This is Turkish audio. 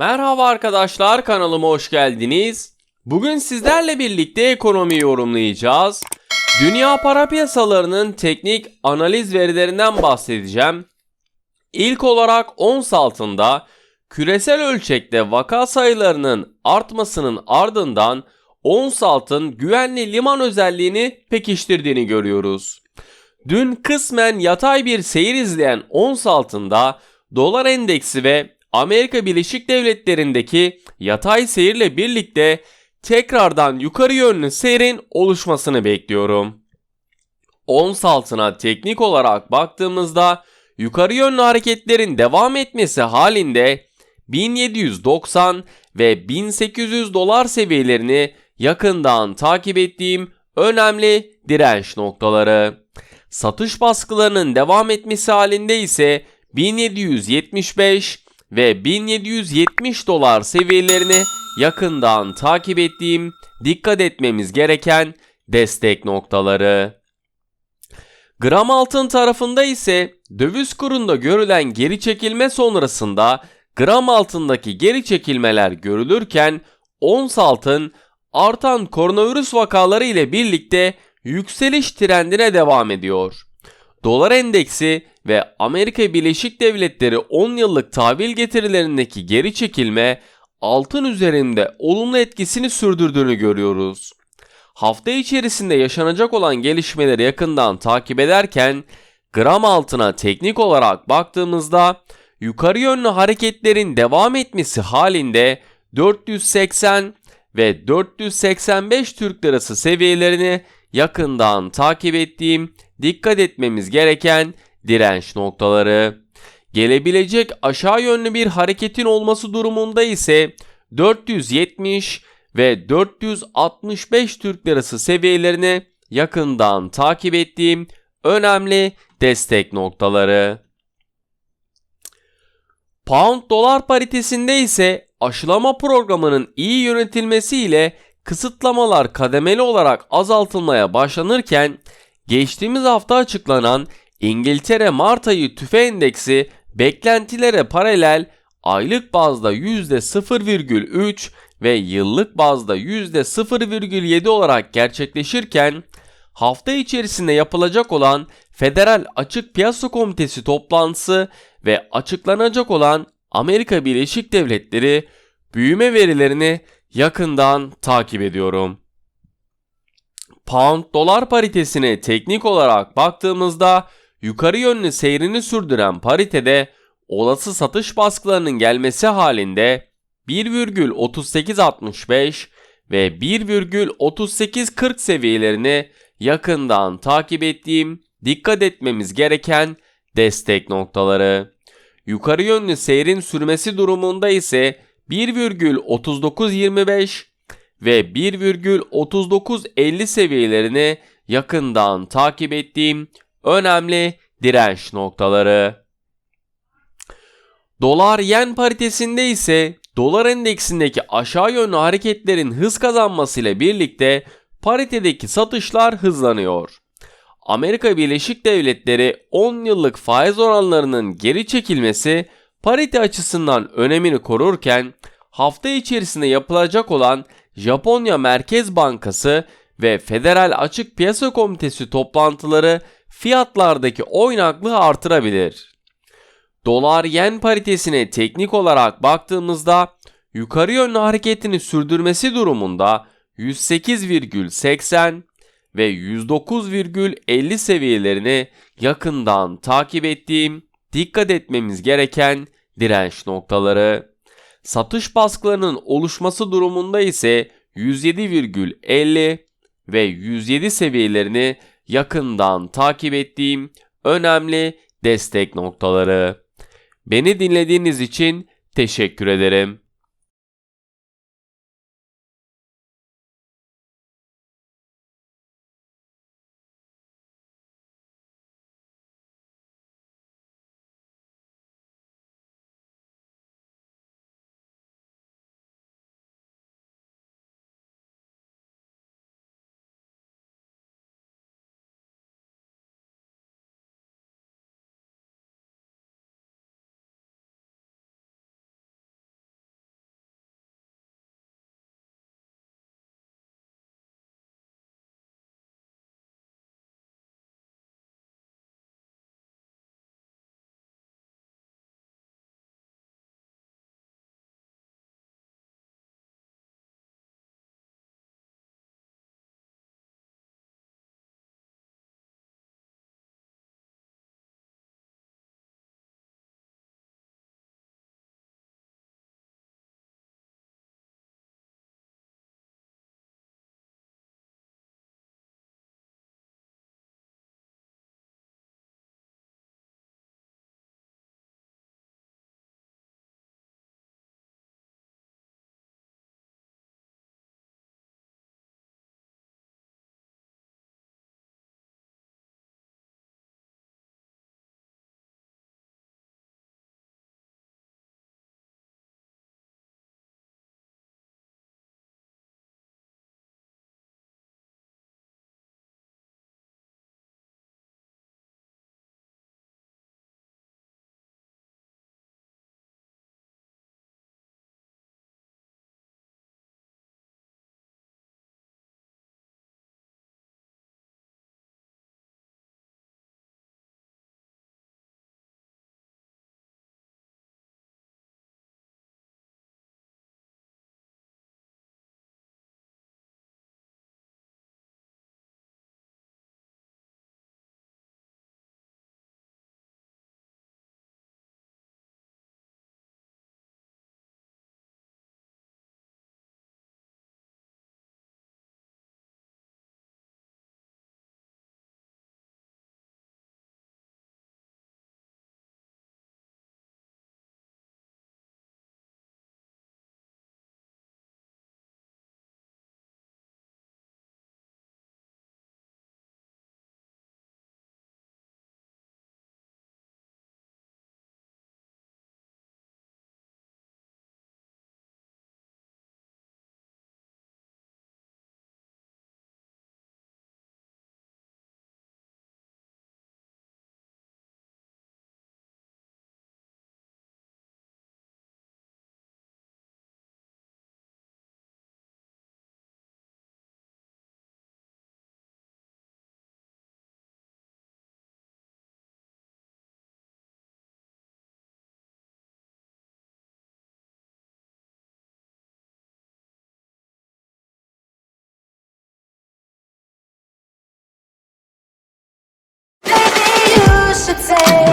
Merhaba arkadaşlar kanalıma hoş geldiniz. Bugün sizlerle birlikte ekonomi yorumlayacağız. Dünya para piyasalarının teknik analiz verilerinden bahsedeceğim. İlk olarak ons altında küresel ölçekte vaka sayılarının artmasının ardından ons altın güvenli liman özelliğini pekiştirdiğini görüyoruz. Dün kısmen yatay bir seyir izleyen ons altında dolar endeksi ve Amerika Birleşik Devletleri'ndeki yatay seyirle birlikte tekrardan yukarı yönlü seyrin oluşmasını bekliyorum. Ons altına teknik olarak baktığımızda yukarı yönlü hareketlerin devam etmesi halinde 1790 ve 1800 dolar seviyelerini yakından takip ettiğim önemli direnç noktaları. Satış baskılarının devam etmesi halinde ise 1775 ve 1770 dolar seviyelerini yakından takip ettiğim dikkat etmemiz gereken destek noktaları. Gram altın tarafında ise döviz kurunda görülen geri çekilme sonrasında gram altındaki geri çekilmeler görülürken ons altın artan koronavirüs vakaları ile birlikte yükseliş trendine devam ediyor. Dolar endeksi ve Amerika Birleşik Devletleri 10 yıllık tahvil getirilerindeki geri çekilme altın üzerinde olumlu etkisini sürdürdüğünü görüyoruz. Hafta içerisinde yaşanacak olan gelişmeleri yakından takip ederken gram altına teknik olarak baktığımızda yukarı yönlü hareketlerin devam etmesi halinde 480 ve 485 Türk Lirası seviyelerini yakından takip ettiğim dikkat etmemiz gereken direnç noktaları. Gelebilecek aşağı yönlü bir hareketin olması durumunda ise 470 ve 465 Türk Lirası seviyelerini yakından takip ettiğim önemli destek noktaları. Pound dolar paritesinde ise aşılama programının iyi yönetilmesiyle kısıtlamalar kademeli olarak azaltılmaya başlanırken geçtiğimiz hafta açıklanan İngiltere Mart ayı tüfe endeksi beklentilere paralel aylık bazda %0,3 ve yıllık bazda %0,7 olarak gerçekleşirken hafta içerisinde yapılacak olan Federal Açık Piyasa Komitesi toplantısı ve açıklanacak olan Amerika Birleşik Devletleri büyüme verilerini yakından takip ediyorum. Pound dolar paritesine teknik olarak baktığımızda yukarı yönlü seyrini sürdüren paritede olası satış baskılarının gelmesi halinde 1,3865 ve 1,3840 seviyelerini yakından takip ettiğim dikkat etmemiz gereken destek noktaları. Yukarı yönlü seyrin sürmesi durumunda ise 1,3925 ve 1,3950 seviyelerini yakından takip ettiğim önemli direnç noktaları. Dolar yen paritesinde ise dolar endeksindeki aşağı yönlü hareketlerin hız kazanmasıyla birlikte paritedeki satışlar hızlanıyor. Amerika Birleşik Devletleri 10 yıllık faiz oranlarının geri çekilmesi parite açısından önemini korurken hafta içerisinde yapılacak olan Japonya Merkez Bankası ve Federal Açık Piyasa Komitesi toplantıları fiyatlardaki oynaklığı artırabilir. Dolar yen paritesine teknik olarak baktığımızda yukarı yönlü hareketini sürdürmesi durumunda 108,80 ve 109,50 seviyelerini yakından takip ettiğim dikkat etmemiz gereken direnç noktaları. Satış baskılarının oluşması durumunda ise 107,50 ve 107 seviyelerini yakından takip ettiğim önemli destek noktaları. Beni dinlediğiniz için teşekkür ederim. to say.